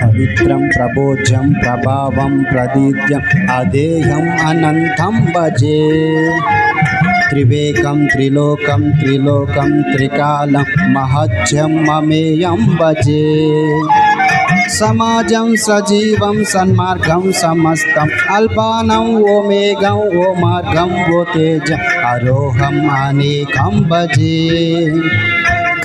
పవిత్రం ప్రబోజం ప్రభావం ప్రదీప్యం అదేహం అనంతం భజే. త్రివేకం త్రిలోకం త్రిలోకం త్రికాలం మహత్యం మమేయం భజే. समाजं सजीवं सन्मार्गं समस्तम् अल्पानं वो मेघ वो मार्गं वो तेज अरोहम् अनेकं भजे।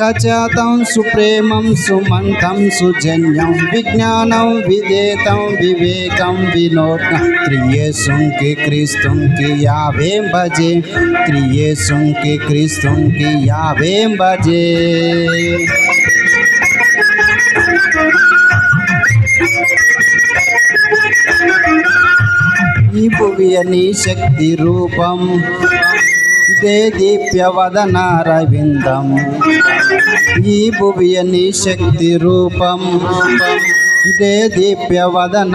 कचात सुप्रेम सुमन्थं सुजन्य, विज्ञान विदेतं विवेक विनोद त्रियेषुं के क्रिस्तुं या यावे भजे। त्रियेषुं के क्रिस्तुं या यावे भजे। ఈ భువియని శక్తి రూపం దే దీప్యవదనారవిందం ఈ భువియని శక్తి రూపం దే దీప్యవదనారవిందం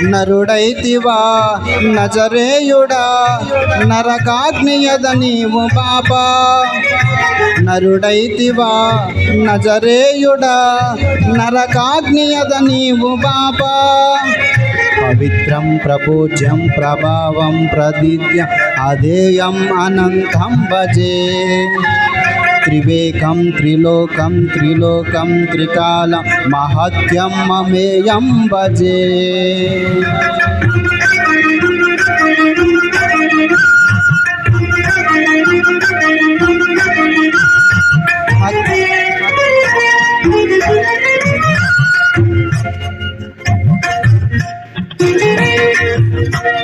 నరుడైతివా నజరేయుడా నరకాగ్నియద నీవు పాపా. నరుడైతివా నజరేయుడా నరకాగ్నియద నీవు బాపా పవిత్రం ప్రపూజ్యం ప్రభావం ప్రదిద్యం అధేయం అనంతం భజే. త్రివేకం త్రిలోకం త్రిలోకం త్రికాలం మహత్యం మమేయం భజే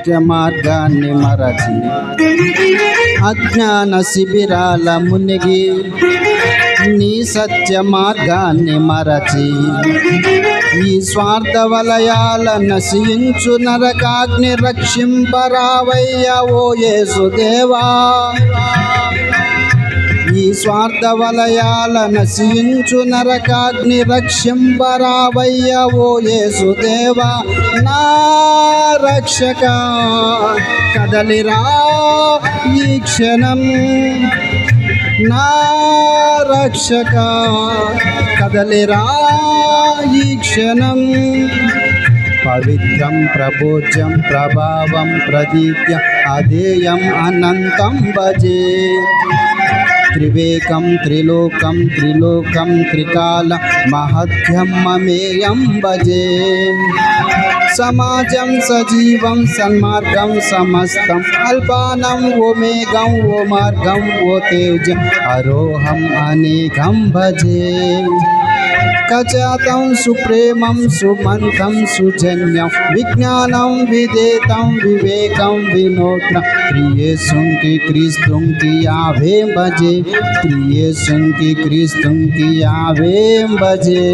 సత్య మార్గాన్ని మరచి అజ్ఞాన శిబిరాల మునిగి నీ సత్య మార్గాన్ని మరచి ఈ స్వార్థ వలయాల నశించు నరకాగ్ని రక్షింపరావయ్య ఓ యేసుదేవా. ఈ స్వార్థ వలయాల నశించు నరకాగ్ని రక్షింపరావయ్య ఓ యేసుదేవా నా రక్షక. కదలిరా ఈ క్షణం. నా రక్షక. కదలిరా ఈ క్షణం. పవిత్రం ప్రబోధ్యం ప్రభావం ప్రదీప్య అధేయం అనంతం భజే. త్రివేకం త్రిలోకం త్రిలోకం త్రికాల మహత్యం మమేయం భజే సమాజం సజీవం సన్మార్గం సమస్తం అల్పానం ఓ మేఘం ఓ మార్గం ఓ कचातं सुप्रेम सुमन्थं सुजन्य, विज्ञान, विदेत, विवेक, विनोत्र। प्रिय सुंकी क्रिस्तुं की आवे बजे सुंकी क्रिस्तुं की आवे बजे